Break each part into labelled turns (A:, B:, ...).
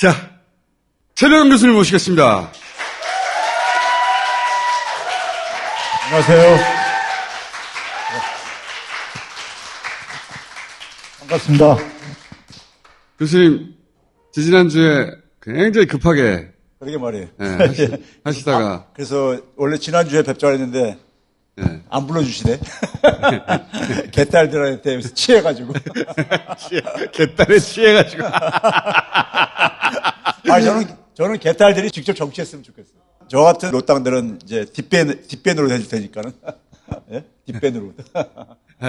A: 자, 최병현 교수님 모시겠습니다.
B: 안녕하세요. 반갑습니다.
A: 교수님, 지지난주에 굉장히 급하게
B: 그러게 말이에요.
A: 예, 하시, 하시 다가
B: 그래서 원래 지난주에 뵙자고 했는데
A: 예.
B: 안 불러주시네. 개딸들한테 취해가지고.
A: 개딸에 취해가지고
B: 아 저는 저는 개딸들이 직접 정치했으면 좋겠어요. 저 같은 노땅들은 이제 뒷밴 뒷밴으로 해줄 테니까는. 예? 뒷밴으로.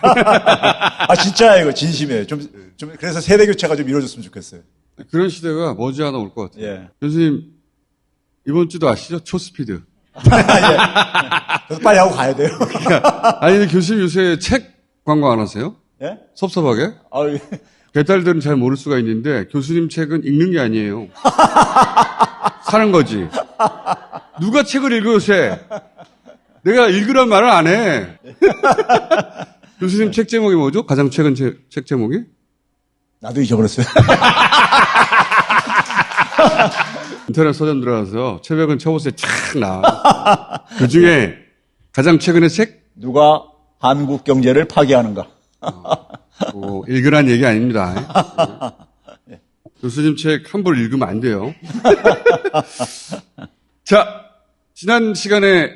B: 아 진짜 이거 진심이에요. 좀, 좀 그래서 세대 교체가 좀 이루어졌으면 좋겠어요.
A: 그런 시대가 머지않아 올 것 같아요.
B: 예.
A: 교수님 이번 주도 아시죠? 초스피드.
B: 저도 빨리 하고 가야 돼요.
A: 아니 근데 교수님 요새 책 광고 안 하세요?
B: 예?
A: 섭섭하게?
B: 아유,
A: 개딸들은 잘 모를 수가 있는데 교수님 책은 읽는 게 아니에요. 사는 거지. 누가 책을 읽어 요새? 내가 읽으란 말을 안 해. 교수님 책 제목이 뭐죠? 가장 최근 제- 책 제목이?
B: 나도 잊어버렸어요.
A: 인터넷 서점 들어가서 최백은 쳐보세요. 착 나와. 그 중에 가장 최근의 책?
B: 누가 한국 경제를 파괴하는가?
A: 뭐 읽으란 얘기 아닙니다. 교수님 책 함부로 읽으면 안 돼요. 자, 지난 시간에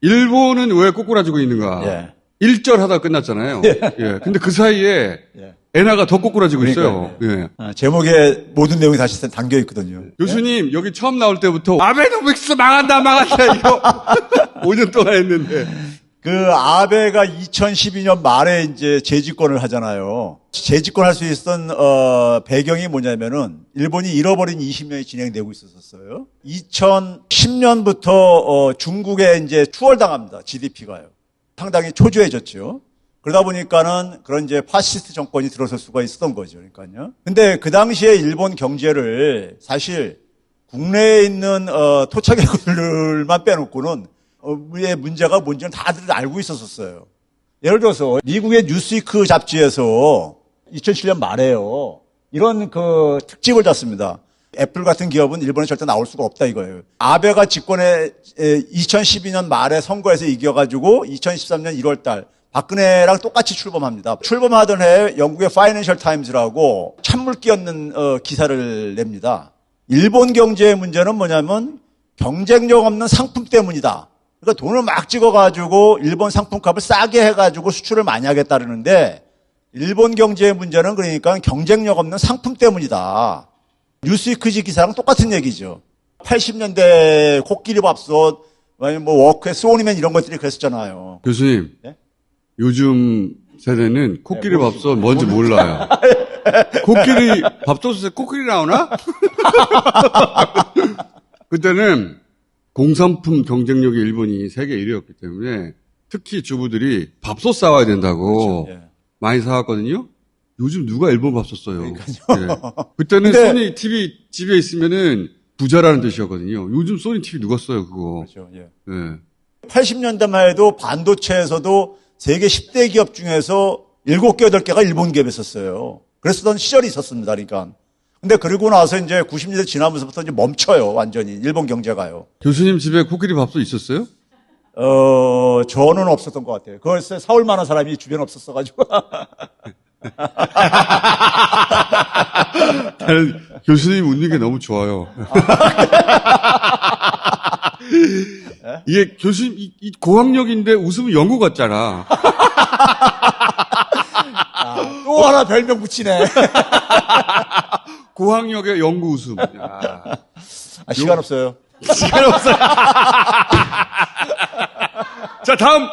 A: 일본은 왜 꼬꾸라지고 있는가?
B: 예.
A: 일절 하다 끝났잖아요. 예. 근데 그 사이에
B: 예.
A: 엔화가 더 꼬꾸라지고 있어요. 예.
B: 아, 제목에 모든 내용이 다시 담겨 있거든요.
A: 교수님 여기 처음 나올 때부터 아베노믹스 망한다 망한다 이거 5년 동안 했는데
B: 그 아베가 2012년 말에 이제 재집권을 하잖아요. 재집권할 수 있었던 어, 배경이 뭐냐면은 일본이 잃어버린 20년이 진행되고 있었어요. 2010년부터 어, 중국에 이제 추월당합니다. GDP가요. 상당히 초조해졌죠. 그러다 보니까는 그런 이제 파시스트 정권이 들어설 수가 있었던 거죠. 그러니까요. 근데 그 당시에 일본 경제를 사실 국내에 있는 어, 토착객들만 빼놓고는 어, 의 문제가 뭔지는 다들 알고 있었었어요. 예를 들어서 미국의 뉴스위크 잡지에서 2007년 말에요. 이런 그 특집을 짰습니다. 애플 같은 기업은 일본에 절대 나올 수가 없다 이거예요. 아베가 집권에 2012년 말에 선거에서 이겨가지고 2013년 1월 달 박근혜랑 똑같이 출범합니다. 출범하던 해에 영국의 파이낸셜 타임즈라고 찬물 끼얹는 어, 기사를 냅니다. 일본 경제의 문제는 뭐냐면 경쟁력 없는 상품 때문이다. 그러니까 돈을 막 찍어가지고 일본 상품값을 싸게 해가지고 수출을 많이 하겠다는데 일본 경제의 문제는 그러니까 경쟁력 없는 상품 때문이다. 뉴스위크지 기사랑 똑같은 얘기죠. 80년대 코끼리 밥솥, 뭐 워크의 소니맨 이런 것들이 그랬었잖아요.
A: 교수님
B: 예?
A: 요즘 세대는 코끼리 밥솥 뭔지 몰라요. 코끼리 밥솥에 코끼리 나오나? 그때는 공산품 경쟁력이 일본이 세계 1위였기 때문에 특히 주부들이 밥솥 사와야 된다고
B: 그렇죠. 예.
A: 많이 사왔거든요. 요즘 누가 일본 밥솥 써요? 예. 그때는
B: 근데-
A: 소니 TV 집에 있으면은 부자라는 뜻이었거든요. 요즘 소니 TV 누가 써요 그거?
B: 그렇죠. 예.
A: 예.
B: 80년대만 해도 반도체에서도 세계 10대 기업 중에서 7개, 8개가 일본 기업이었어요. 그랬었던 시절이 있었습니다. 그러니까. 근데 그러고 나서 이제 90년대 지나면서부터 이제 멈춰요. 완전히. 일본 경제가요.
A: 교수님 집에 코끼리 밥솥 있었어요?
B: 어, 저는 없었던 것 같아요. 그걸 사올 만한 사람이 주변에 없었어가지고.
A: 나는 교수님 웃는 게 너무 좋아요. 이게 교수님 이, 이 고학력인데 웃으면 연구 같잖아.
B: 또 하나 별명 붙이네.
A: 고학력의 연구 웃음. 야,
B: 아, 시간 없어요.
A: 시간 없어요. 자 다음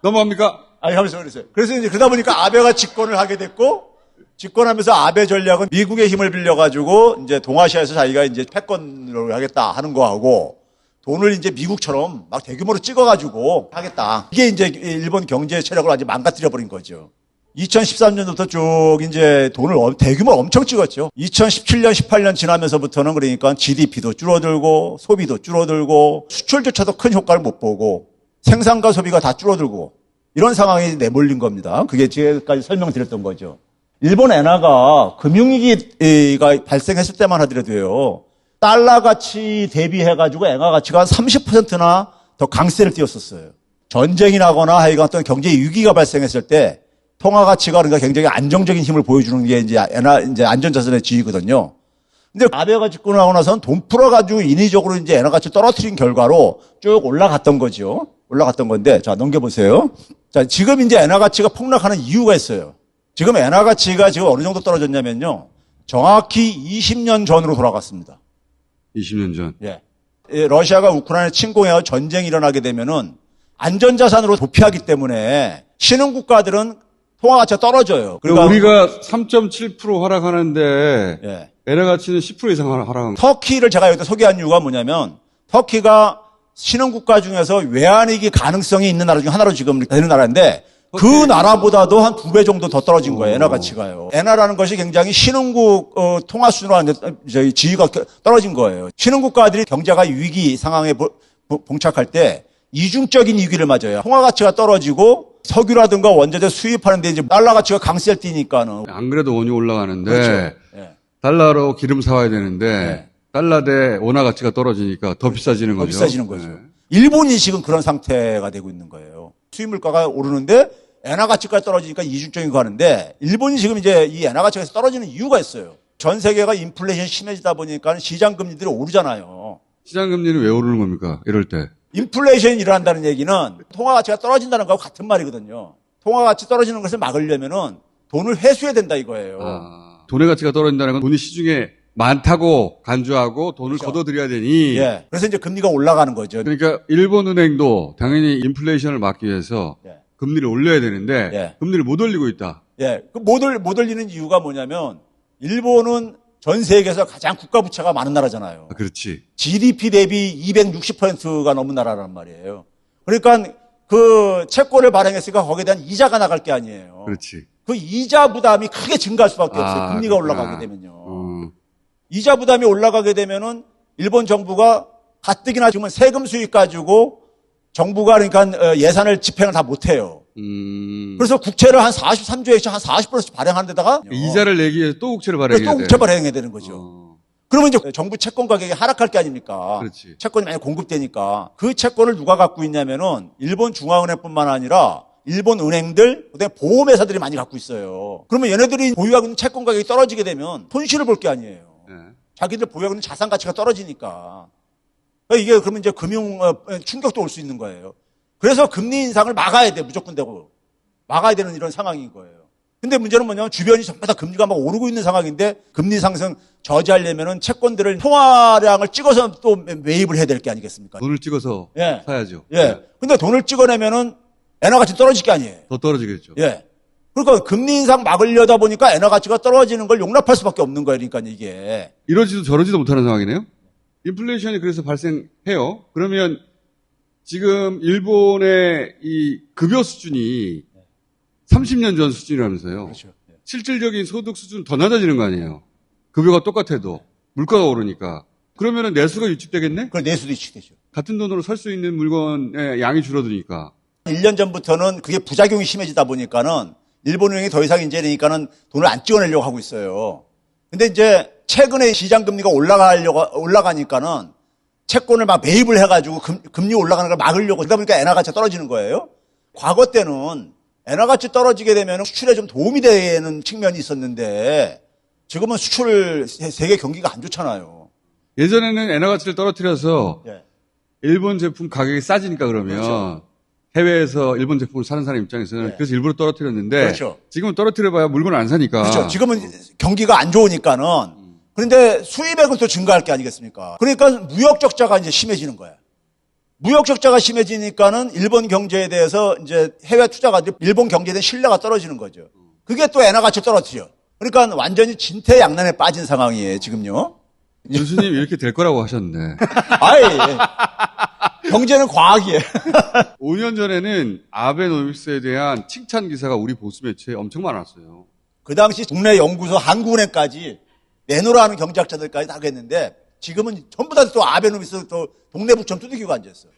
A: 넘어갑니까?
B: 아니, 하면서 그랬어요. 그래서 이제 그러다 보니까 아베가 집권을 하게 됐고, 집권하면서 아베 전략은 미국의 힘을 빌려가지고, 이제 동아시아에서 자기가 이제 패권을 하겠다 하는 거하고, 돈을 이제 미국처럼 막 대규모로 찍어가지고 하겠다. 이게 이제 일본 경제 체력을 완전 망가뜨려 버린 거죠. 2013년부터 쭉 이제 돈을 엄- 대규모로 엄청 찍었죠. 2017년, 18년 지나면서부터는 그러니까 GDP도 줄어들고 소비도 줄어들고 수출조차도 큰 효과를 못 보고 생산과 소비가 다 줄어들고 이런 상황이 내몰린 겁니다. 그게 지금까지 설명드렸던 거죠. 일본 엔화가 금융위기가 발생했을 때만 하더라도요. 달러 가치 대비해가지고 엔화 가치가 한 30%나 더 강세를 띄었었어요. 전쟁이 나거나 하여간 어떤 경제 위기가 발생했을 때 통화 가치가 그러니까 굉장히 안정적인 힘을 보여주는 게 이제 이제 안전자산의 지위거든요. 근데 아베가 집권을 하고 나서는 돈 풀어가지고 인위적으로 이제 엔화 가치 떨어뜨린 결과로 쭉 올라갔던 거죠. 올라갔던 건데, 자, 넘겨보세요. 자, 지금 이제 엔화 가치가 폭락하는 이유가 있어요. 지금 엔화 가치가 지금 어느 정도 떨어졌냐면요. 정확히 20년 전으로 돌아갔습니다.
A: 20년 전.
B: 예. 예, 러시아가 우크라이나 침공해서 전쟁이 일어나게 되면은 안전자산으로 도피하기 때문에 신흥국가들은 통화 가치가 떨어져요.
A: 그러니까 우리가 3.7% 하락하는데
B: 예.
A: 엔화 가치는 10% 이상 하락- 하락한 거.
B: 터키를 제가 여기다 소개한 이유가 뭐냐면 터키가 신흥국가 중에서 외환위기 가능성이 있는 나라 중 하나로 지금 되는 나라인데 그 나라보다도 한 두 배 정도 더 떨어진 거예요. 엔화 가치가요. 엔화라는 것이 굉장히 신흥국 어, 통화 수준으로 한 저희 지위가 떨어진 거예요. 신흥국가들이 경제가 위기 상황에 봉착할 때 이중적인 위기를 맞아요. 통화 가치가 떨어지고 석유라든가 원자재 수입하는 데 이제 달러 가치가 강세를 띠니까는
A: 안 그래도 원유 올라가는데
B: 그렇죠. 예.
A: 달러로 기름 사와야 되는데
B: 네.
A: 달러 대 원화 가치가 떨어지니까 더 비싸지는
B: 더
A: 거죠.
B: 비싸지는 거죠.
A: 네.
B: 일본이 지금 그런 상태가 되고 있는 거예요. 수입 물가가 오르는데 엔화 가치까지 떨어지니까 이중적인 거 하는데 일본이 지금 이제 이 엔화 가치가 떨어지는 이유가 있어요. 전 세계가 인플레이션 심해지다 보니까 시장 금리들이 오르잖아요.
A: 시장 금리는 왜 오르는 겁니까? 이럴 때.
B: 인플레이션이 일어난다는 얘기는 통화 가치가 떨어진다는 거하고 같은 말이거든요. 통화 가치 떨어지는 것을 막으려면은 돈을 회수해야 된다 이거예요.
A: 아, 돈의 가치가 떨어진다는 건 돈이 시중에 많다고 간주하고 돈을
B: 그렇죠.
A: 걷어들여야 되니
B: 예. 그래서 이제 금리가 올라가는 거죠.
A: 그러니까 일본은행도 당연히 인플레이션을 막기 위해서
B: 예.
A: 금리를 올려야 되는데
B: 예.
A: 금리를 못 올리고 있다.
B: 예. 그 못 올, 못 올리는 이유가 뭐냐면 일본은 전 세계에서 가장 국가 부채가 많은 나라잖아요.
A: 아, 그렇지.
B: GDP 대비 260%가 넘는 나라란 말이에요. 그러니까 그 채권을 발행했으니까 거기에 대한 이자가 나갈 게 아니에요.
A: 그렇지.
B: 그 이자 부담이 크게 증가할 수밖에 없어요.
A: 아,
B: 금리가
A: 그렇구나.
B: 올라가게 되면요.
A: 어,
B: 이자 부담이 올라가게 되면은 일본 정부가 가뜩이나 지금 세금 수익 가지고 정부가 그러니까 어, 예산을 집행을 다 못해요.
A: 음,
B: 그래서 국채를 한 43조에서 한 40%씩 발행하는 데다가
A: 이자를 내기 위해서 또 국채를 발행해야
B: 또
A: 돼.
B: 국채 발행해야 되는 거죠.
A: 어,
B: 그러면 이제 정부 채권 가격이 하락할 게 아닙니까?
A: 그렇지.
B: 채권이 많이 공급되니까 그 채권을 누가 갖고 있냐면은 일본 중앙은행뿐만 아니라 일본 은행들, 그다음에 보험회사들이 많이 갖고 있어요. 그러면 얘네들이 보유하고 있는 채권 가격이 떨어지게 되면 손실을 볼 게 아니에요.
A: 예.
B: 자기들 보유하고 있는 자산 가치가 떨어지니까. 그러니까 이게 그러면 이제 금융 어, 충격도 올 수 있는 거예요. 그래서 금리 인상을 막아야 돼, 무조건 되고. 막아야 되는 이런 상황인 거예요. 근데 문제는 뭐냐면 주변이 전부 다 금리가 막 오르고 있는 상황인데 금리 상승 저지하려면은 채권들을 통화량을 찍어서 또 매입을 해야 될 게 아니겠습니까?
A: 돈을 찍어서
B: 예.
A: 사야죠.
B: 예. 근데 돈을 찍어내면은 엔화 가치 떨어질 게 아니에요.
A: 더 떨어지겠죠.
B: 예. 그러니까 금리 인상 막으려다 보니까 엔화 가치가 떨어지는 걸 용납할 수밖에 없는 거예요. 그러니까 이게.
A: 이러지도 저러지도 못하는 상황이네요. 인플레이션이 그래서 발생해요. 그러면 지금 일본의 이 급여 수준이 30년 전 수준이라면서요.
B: 그렇죠. 예.
A: 실질적인 소득 수준 더 낮아지는 거 아니에요. 급여가 똑같아도 물가가 오르니까. 그러면은 내수가 유축되겠네?
B: 그걸 내수도 이축되죠.
A: 같은 돈으로 살 수 있는 물건의 양이 줄어드니까.
B: 1년 전부터는 그게 부작용이 심해지다 보니까는 일본은행이 더 이상 이제 그러니까는 돈을 안 찍어내려고 하고 있어요. 근데 이제 최근에 시장 금리가 올라가려고 올라가니까는 채권을 막 매입을 해가지고 금, 금리 올라가는 걸 막으려고 그러다 보니까 엔화 가치가 떨어지는 거예요. 과거 때는 엔화 가치 떨어지게 되면 수출에 좀 도움이 되는 측면이 있었는데 지금은 수출 세- 세계 경기가 안 좋잖아요.
A: 예전에는 엔화 가치를 떨어뜨려서
B: 예.
A: 일본 제품 가격이 싸지니까 그러면
B: 그렇죠.
A: 해외에서 일본 제품을 사는 사람 입장에서는
B: 네.
A: 그래서 일부러 떨어뜨렸는데
B: 그렇죠.
A: 지금은 떨어뜨려봐야 물건을 안 사니까.
B: 그렇죠. 지금은 경기가 안 좋으니까는 그런데 수입액은 또 증가할 게 아니겠습니까? 그러니까 무역 적자가 이제 심해지는 거야. 무역 적자가 심해지니까는 일본 경제에 대해서 이제 해외 투자가들이 일본 경제에 대한 신뢰가 떨어지는 거죠. 그게 또 엔화 가치 떨어뜨려. 그러니까 완전히 진퇴양난에 빠진 상황이에요, 지금요.
A: 교수님 이렇게 될 거라고 하셨는데
B: 아이, 경제는 과학이에요.
A: 5년 전에는 아베노믹스에 대한 칭찬 기사가 우리 보수 매체에 엄청 많았어요.
B: 그 당시 동네 연구소 한국은행까지 내놓으라는 경제학자들까지 다 했는데 지금은 전부 다 또 아베노미스 또 동네 부처럼 두들기고 앉아있어요.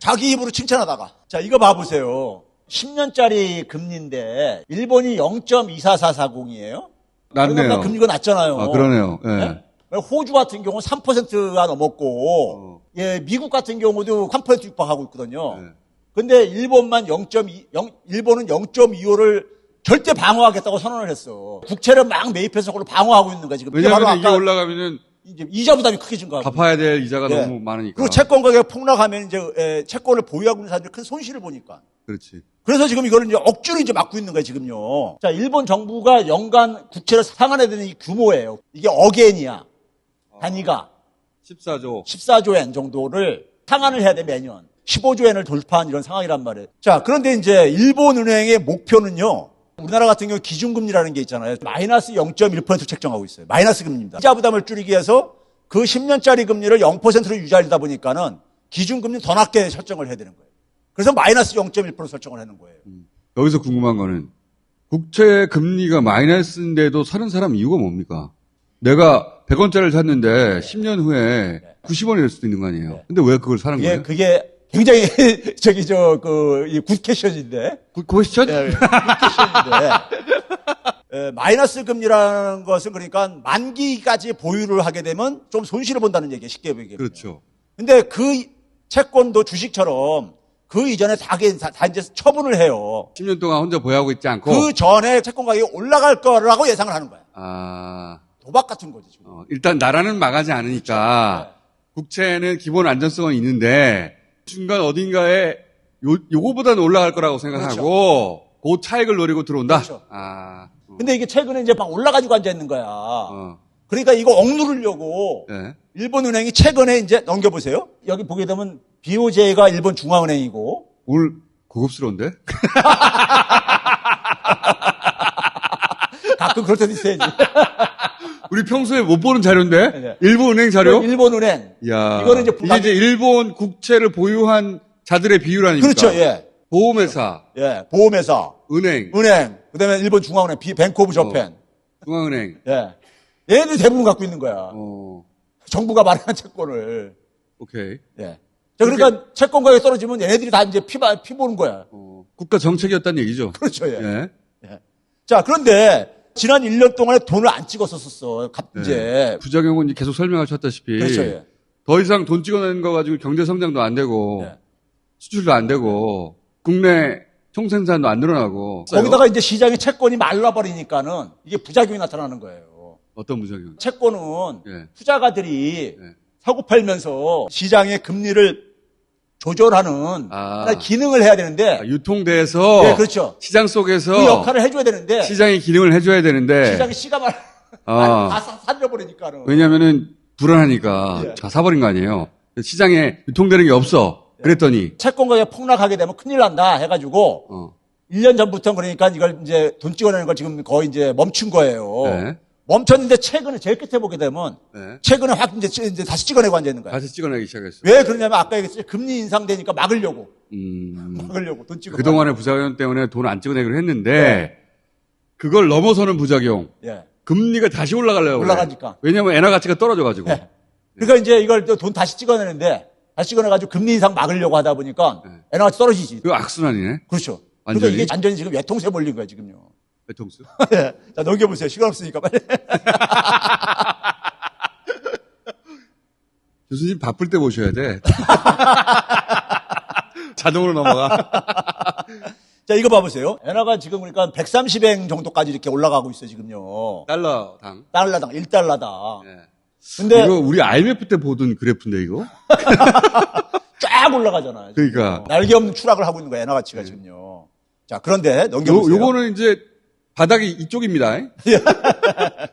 B: 자기 입으로 칭찬하다가. 자, 이거 봐보세요. 10년짜리 금리인데 일본이 0.24440이에요.
A: 낫네요.
B: 금리가 낮잖아요.
A: 아, 그러네요. 예.
B: 네? 호주 같은 경우는 3%가 넘었고,
A: 어.
B: 예, 미국 같은 경우도 3% 육박하고 있거든요.
A: 네.
B: 근데 일본만 0.2, 0, 일본은 0.25를 절대 방어하겠다고 선언을 했어. 국채를 막 매입해서 그걸로 방어하고 있는 거야, 지금.
A: 왜냐하면 이게 올라가면은
B: 이제 이자 부담이 크게진 거야.
A: 갚아야 될 이자가
B: 예.
A: 너무 많으니까.
B: 그리고 채권 가격이 폭락하면 이제 에, 채권을 보유하고 있는 사람들이 큰 손실을 보니까.
A: 그렇지.
B: 그래서 지금 이거를 이제 억지로 이제 막고 있는 거예요, 지금요. 자, 일본 정부가 연간 국채를 상환해야 되는 이 규모예요. 이게 어게인이야. 단위가
A: 14조.
B: 14조 엔 정도를 상환을 해야 돼, 매년. 15조 엔을 돌파한 이런 상황이란 말이에요. 자, 그런데 이제 일본 은행의 목표는요. 우리나라 같은 경우 기준금리라는 게 있잖아요. 마이너스 0.1% 책정하고 있어요. 마이너스 금리입니다. 이자 부담을 줄이기 위해서 그 10년짜리 금리를 0%로 유지하다 보니까는 기준금리 더 낮게 설정을 해야 되는 거예요. 그래서 마이너스 0.1% 설정을 하는 거예요.
A: 여기서 궁금한 거는 국채 금리가 마이너스인데도 사는 사람 이유가 뭡니까? 내가 100원짜리를 샀는데 10년 후에 90원이 될 수도 있는 거 아니에요. 근데 왜 그걸 사는
B: 그게,
A: 거예요?
B: 그게 굉장히 저기 저그 굿 캐션인데
A: 그, question?
B: 예, 굿캐션인데 예, 마이너스 금리라는 것은 그러니까 만기까지 보유를 하게 되면 좀 손실을 본다는 얘기예요. 쉽게 얘기하면.
A: 그렇죠.
B: 근데 그 채권도 주식처럼 그 이전에 다, 게- 다, 다 이제 처분을 해요.
A: 10년 동안 혼자 보유하고 있지 않고.
B: 그 전에 채권 가격이 올라갈 거라고 예상을 하는 거야.
A: 아,
B: 도박 같은 거지 지금.
A: 어, 일단 나라는 망하지 않으니까
B: 그렇죠.
A: 국채는 기본 안전성은 있는데 중간 어딘가에 요, 요거보다는 올라갈 거라고 생각하고 그 차익을 노리고 들어온다.
B: 그렇죠.
A: 아, 어,
B: 근데 이게 최근에 이제 막 올라가지고 앉아 있는 거야.
A: 어,
B: 그러니까 이거 억누르려고
A: 네.
B: 일본은행이 최근에 이제 넘겨보세요. 여기 보게 되면 BOJ가 일본 중앙은행이고
A: 오늘 고급스러운데?
B: 가끔 그럴 때도 있어야지.
A: 우리 평소에 못 보는 자료인데?
B: 네.
A: 일본 은행 자료?
B: 일본 은행.
A: 야
B: 이거는 이제
A: 이게 이제 일본 국채를 보유한 자들의 비율 아닙니까?
B: 그렇죠, 예.
A: 보험회사,
B: 예. 보험회사,
A: 은행,
B: 은행, 그 다음에 일본 중앙은행, 비, 뱅크 오브 저펜.
A: 중앙은행.
B: 예. 얘네들이 대부분 갖고 있는 거야.
A: 어,
B: 정부가 마련한 채권을.
A: 오케이.
B: 예. 자, 그러니까 채권 가격이 떨어지면 얘네들이 다 이제 피, 봐- 피 보는 거야.
A: 어, 국가 정책이었다는 얘기죠.
B: 그렇죠, 예.
A: 예.
B: 예. 자, 그런데 지난 1년 동안에 돈을 안 찍었었어. 갑- 이제.
A: 부작용은 이제 계속 설명하셨다시피
B: 그렇죠, 예.
A: 더 이상 돈 찍어내는 거 가지고 경제 성장도 안 되고
B: 예.
A: 수출도 안 되고 국내 총생산도 안 늘어나고
B: 거기다가 이제 시장에 채권이 말라버리니까는 이게 부작용이 나타나는 거예요.
A: 어떤 부작용?
B: 채권은
A: 예.
B: 투자가들이
A: 예.
B: 사고 팔면서 시장의 금리를 조절하는
A: 아.
B: 기능을 해야 되는데
A: 아, 유통돼서
B: 네, 그렇죠.
A: 시장 속에서
B: 그 역할을 해줘야 되는데
A: 시장이 기능을 해줘야 되는데
B: 시장이 씨가 말,
A: 아.
B: 다 사- 살려버리니까는
A: 왜냐면은 불안하니까
B: 예.
A: 다 사버린 거 아니에요. 시장에 유통되는 게 없어. 그랬더니
B: 채권 가격 폭락하게 되면 큰일 난다 해가지고
A: 어,
B: 1년 전부터 그러니까 이걸 이제 돈 찍어내는 걸 지금 거의 이제 멈춘 거예요.
A: 네.
B: 멈췄는데 최근에 제일 끝에 보게 되면
A: 네.
B: 최근에 확 이제, 이제 다시 찍어내고 앉아 있는 거야.
A: 다시 찍어내기 시작했어.
B: 왜 그러냐면 아까 얘기했듯이 금리 인상되니까 막으려고
A: 음,
B: 막으려고 돈 찍어.
A: 그동안의 부작용 때문에 돈 안 찍어내기로 했는데 그걸 넘어서는 부작용.
B: 예.
A: 금리가 다시 올라가려고 그래.
B: 올라가니까.
A: 왜냐면 엔화 가치가 떨어져 가지고.
B: 예. 그러니까 이제 이걸 또 돈 다시 찍어내는데 다시 찍어내가지고 금리 인상 막으려고 하다 보니까
A: 네.
B: 엔화가 떨어지지.
A: 그거 악순환이네.
B: 그렇죠.
A: 완전히?
B: 그러니까 이게 완전히 지금 외통세 몰린 거야 지금요.
A: 배통수.
B: 예. 자 넘겨보세요. 시간 없으니까 빨리.
A: 교수님 바쁠 때 모셔야 돼. 자동으로 넘어가.
B: 자 이거 봐보세요. 엔화가 지금 그러니까 130엔 정도까지 이렇게 올라가고 있어 요 지금요.
A: 달러당.
B: 달러당 1달러당.
A: 예.
B: 근데
A: 이거 우리 IMF 때 보던 그래프인데 이거?
B: 쫙 올라가잖아요. 지금.
A: 그러니까.
B: 날개 없는 추락을 하고 있는 거야 엔화 가치가 지금요. 자 그런데
A: 요,
B: 넘겨보세요.
A: 요거는 이제 바닥이 이쪽입니다.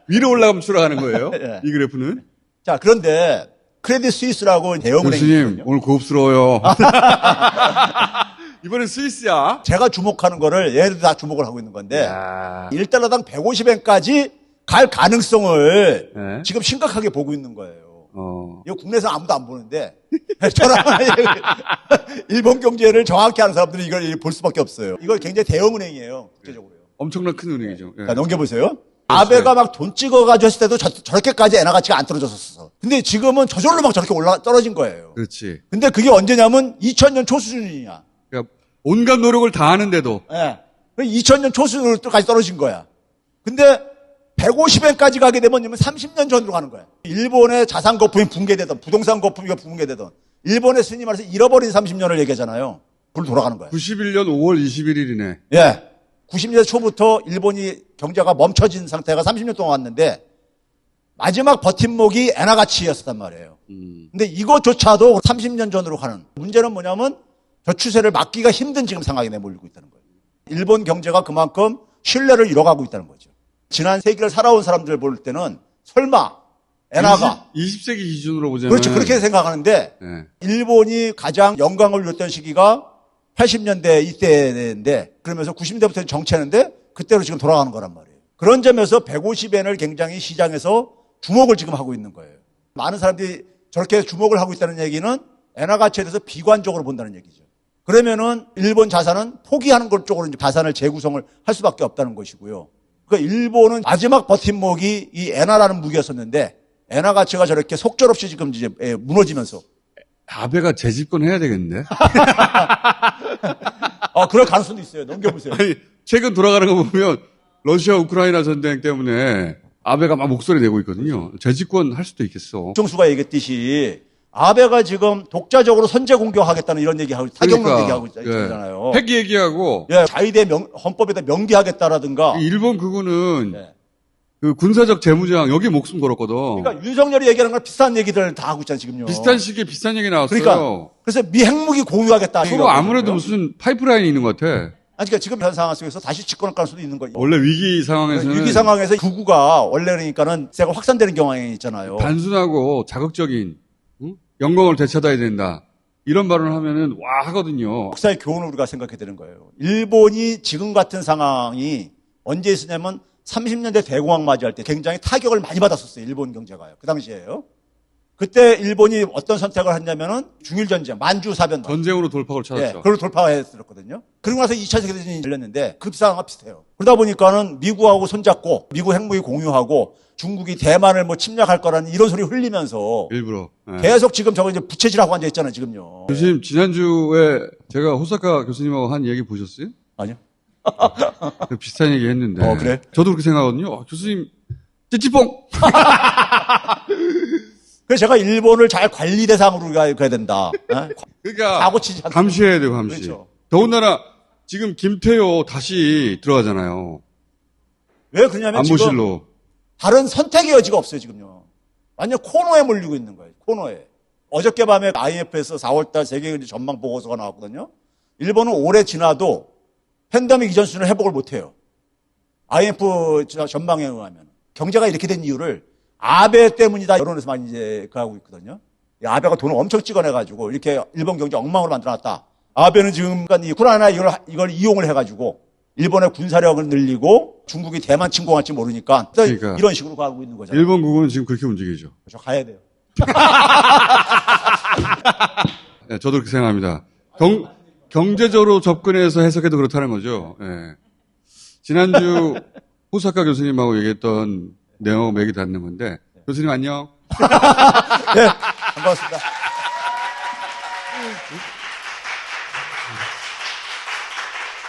A: 위로 올라가면 추락하는 거예요.
B: 예.
A: 이 그래프는.
B: 자 그런데 크레딧 스위스라고 대형은행이
A: 교수님. 오늘 고급스러워요. 이번엔 스위스야.
B: 제가 주목하는 거를 얘네들 다 주목을 하고 있는 건데
A: 야.
B: 1달러당 150엔까지 갈 가능성을
A: 네.
B: 지금 심각하게 보고 있는 거예요.
A: 어.
B: 이거 국내에서 아무도 안 보는데 저랑 일본 경제를 정확히 아는 사람들은 이걸 볼 수밖에 없어요. 이걸 굉장히 대형은행이에요. 국제적으로요.
A: 엄청난 큰 은행이죠. 예.
B: 자, 넘겨보세요. 아베가 막 돈 찍어가지고 했을 때도 저, 렇게까지 엔화 가치가 안 떨어졌었어. 근데 지금은 저절로 막 저렇게 올라 떨어진 거예요.
A: 그렇지.
B: 근데 그게 언제냐면 2000년 초수준이냐.
A: 그러니까 온갖 노력을 다 하는데도
B: 예. 2000년 초순으로까지 떨어진 거야. 근데 150엔까지 가게 되면 30년 전으로 가는 거야. 일본의 자산 거품이 붕괴되던 부동산 거품이 붕괴되던 일본의 스님 말해서 잃어버린 30년을 얘기하잖아요. 그걸 돌아가는 거야.
A: 91년 5월 21일이네.
B: 예. 90년대 초부터 일본이 경제가 멈춰진 상태가 30년 동안 왔는데 마지막 버팀목이 엔화 가치였단 말이에요. 근데 이것조차도 30년 전으로 가는 문제는 뭐냐면 저 추세를 막기가 힘든 지금 상황에 내몰리고 있다는 거예요. 일본 경제가 그만큼 신뢰를 잃어가고 있다는 거죠. 지난 세기를 살아온 사람들 볼 때는 설마 엔화가
A: 20, 세기 기준으로 보자면
B: 그렇죠 그렇게 생각하는데
A: 예.
B: 일본이 가장 영광을 누렸던 시기가 80년대 이때인데 그러면서 90년대부터 정체하는데 그때로 지금 돌아가는 거란 말이에요. 그런 점에서 150엔을 굉장히 시장에서 주목을 지금 하고 있는 거예요. 많은 사람들이 저렇게 주목을 하고 있다는 얘기는 엔화 가치에 대해서 비관적으로 본다는 얘기죠. 그러면은 일본 자산은 포기하는 것 쪽으로 이제 자산을 재구성을 할 수밖에 없다는 것이고요. 그러니까 일본은 마지막 버팀목이 이 엔화라는 무기였었는데 엔화 가치가 저렇게 속절없이 지금 이제 예, 무너지면서
A: 아베가 재집권 해야 되겠는데?
B: 아 그럴 가능성도 있어요. 넘겨보세요.
A: 아니, 최근 돌아가는 거 보면 러시아 우크라이나 전쟁 때문에 아베가 막 목소리 내고 있거든요. 재집권 할 수도 있겠어.
B: 정수가 얘기했듯이 아베가 지금 독자적으로 선제 공격하겠다는 이런 얘기하고 타격론 얘기하고 있-
A: 예.
B: 있잖아요.
A: 핵 얘기하고
B: 예, 자위대 명- 헌법에다 명기하겠다라든가.
A: 이 일본 그거는
B: 예.
A: 그 군사적 재무장 여기 목숨 걸었거든.
B: 그러니까 윤석열이 얘기하는 거랑 비슷한 얘기들 다 하고 있잖아요, 지금요.
A: 비슷한 시기에 비슷한 얘기 나왔어요.
B: 그러니까 그래서 미 핵무기 공유하겠다.
A: 서로 아무래도. 무슨 파이프라인이 있는 것 같아.
B: 아니, 그러니까 지금 현 상황 속에서 다시 집권할 가능성도 있는 거예요.
A: 원래 위기 상황에서는
B: 위기 상황에서 구구가 원래 그러니까는 세가 확산되는 경향이 있잖아요.
A: 단순하고 자극적인 응? 영광을 되찾아야 된다. 이런 발언을 하면은 와 하거든요.
B: 역사의 교훈을 우리가 생각해야 되는 거예요. 일본이 지금 같은 상황이 언제 있었냐면 30년대 대공황 맞이할 때 굉장히 타격을 많이 받았었어요. 일본 경제가요. 그 당시에요. 그때 일본이 어떤 선택을 했냐면은 중일 전쟁, 만주 사변.
A: 전쟁으로 돌파구를
B: 예,
A: 찾았죠.
B: 그걸 돌파했었거든요. 그리고 나서 2차 세계 대전이 열렸는데 그 상황과 비슷해요. 그러다 보니까는 미국하고 손잡고 미국 핵무기 공유하고 중국이 대만을 뭐 침략할 거라는 이런 소리 흘리면서
A: 일부러. 예.
B: 계속 지금 저거 이제 부채질하고 앉아 있잖아요, 지금요.
A: 교수님 지난주에 제가 호사카 교수님하고 한 얘기 보셨어요?
B: 아니요.
A: 그 비슷한 얘기 했는데.
B: 어, 그래?
A: 저도 그렇게 생각하거든요. 어, 교수님 찌찌뽕.
B: 그래서 제가 일본을 잘 관리 대상으로 가- 가야 된다. 어?
A: 그러니까
B: 사고 치지 않도록.
A: 감시해야 돼요, 감시.
B: 그렇죠.
A: 더군다나 지금 김태효 다시 들어가잖아요.
B: 왜 그러냐면 지금
A: 안보실로.
B: 다른 선택의 여지가 없어요, 지금요. 완전 코너에 몰리고 있는 거예요, 코너에. 어저께 밤에 IMF에서 4월달 세계경제 전망 보고서가 나왔거든요. 일본은 올해 지나도 팬데믹 이전 수준을 회복을 못해요. IMF 전망에 의하면. 경제가 이렇게 된 이유를 아베 때문이다. 여론에서 많이 이제 그 하고 있거든요. 이 아베가 돈을 엄청 찍어내가지고 이렇게 일본 경제 엉망으로 만들어놨다. 아베는 지금 이 우크라이나 이걸, 이걸 이용을 해가지고 일본의 군사력을 늘리고 중국이 대만 침공할지 모르니까
A: 그러니까.
B: 이런 식으로 가고 있는 거잖아요.
A: 일본 국은 지금 그렇게 움직이죠.
B: 저 가야 돼요.
A: 예, 저도 그렇게 생각합니다. 경, 경제적으로 접근해서 해석해도 그렇다는 거죠. 예. 지난주 호사카 교수님하고 얘기했던 내용 맥이 닿는 건데, 교수님 안녕.
B: 네, 반갑습니다.